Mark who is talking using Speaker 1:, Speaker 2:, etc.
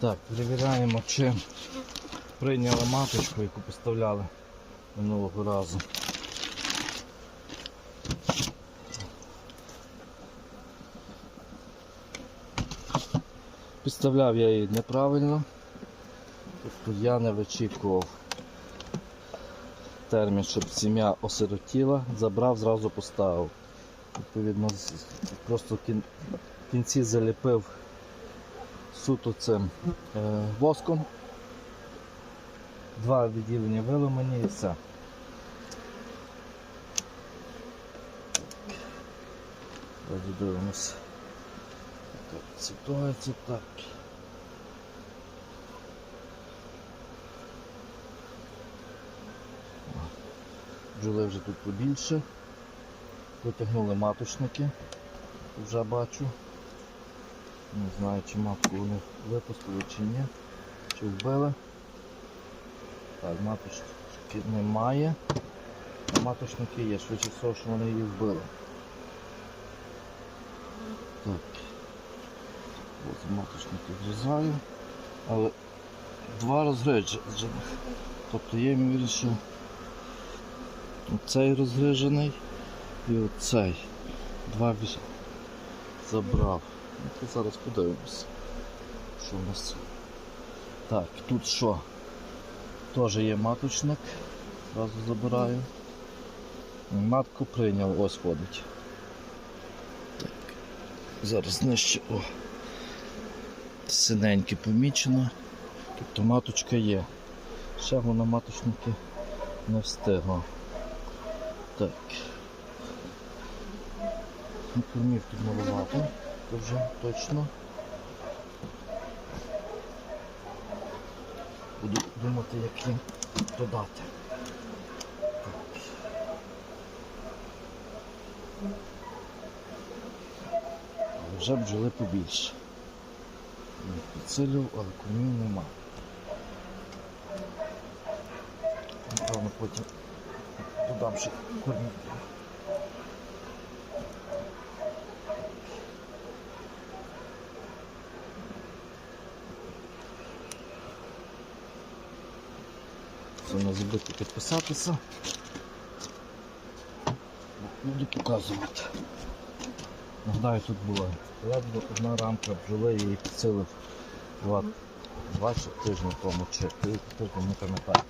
Speaker 1: Так, перевіряємо, чи прийняли маточку, яку поставляли минулого разу. Підставляв я її неправильно, тобто я не вичікував термін, щоб сім'я осиротіла, забрав, зразу поставив. Відповідно, просто в кінці заліпив суто цим е, воском. Два відділення виломані і все. Давайте дивимося. Так, ситуація так. Бджоли вже тут побільше. Витягнули маточники. Вже бачу. Не знаю, чи матку вони випустили чи ні. Чи вбили. Так, маточки немає. А маточники є, швидше всього, що вони її вбили. Так. Ось маточники зрізаю. Але два розгриджених. Тобто є ймовірність, що цей розгрижений і оцей. Два забрав. Ну, то зараз подивимось. Що у нас? Так, тут що? Теж є маточник. Зразу забираю. Матку прийняв, ось ходить. Так. Зараз нижче. О. Синеньке помічено. Тобто маточка є. Ще вона маточники не встигла. Так. Кормів тут маловато, то вже точно. Буду думати, як додати. Але Вже бджоли побільше. Не підсилював, але кормів нема. Напевно, потім додам ще кормів. Не забудьте підписатися. Буду показувати. Нагадаю, тут була ледве одна рамка бджоли, її підсилив два, два чи тижні тому, чи тиждень, не пам'ятаю.